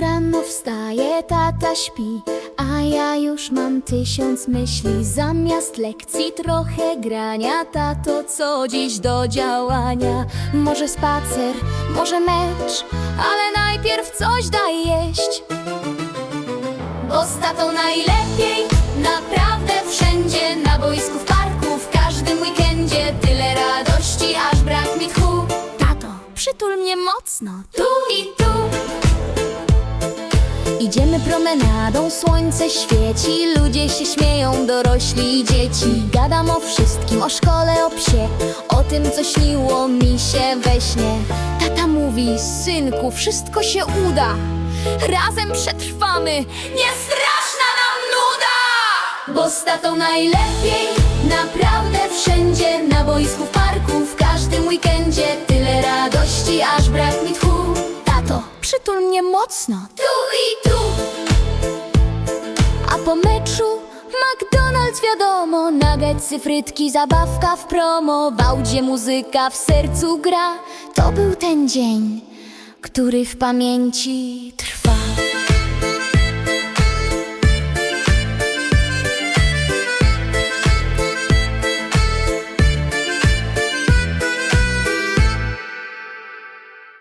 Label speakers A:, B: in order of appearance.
A: Rano wstaje, tata śpi, a ja już mam tysiąc myśli. Zamiast lekcji trochę grania, tato co dziś do działania? Może spacer, może mecz, ale najpierw coś daj jeść. Bo z tatą najlepiej, naprawdę wszędzie Na boisku, w parku, w każdym weekendzie Tyle radości, aż brak mi tchu Tato, przytul mnie mocno, tu i tu Idziemy promenadą, słońce świeci Ludzie się śmieją, dorośli i dzieci. Gadam o wszystkim, o szkole, o psie O tym, co śniło mi się we śnie. Tata mówi, synku, wszystko się uda. Razem przetrwamy, nie straszna nam nuda. Bo z tatą najlepiej, naprawdę wszędzie Na boisku, w parku, w każdym weekendzie. Tyle radości, aż brak mi tchu. Tato, przytul mnie mocno. Tu i po meczu McDonald's wiadomo Nuggetsy, frytki, zabawka w promo. W audzie muzyka w sercu gra. To był ten dzień, który w pamięci trwa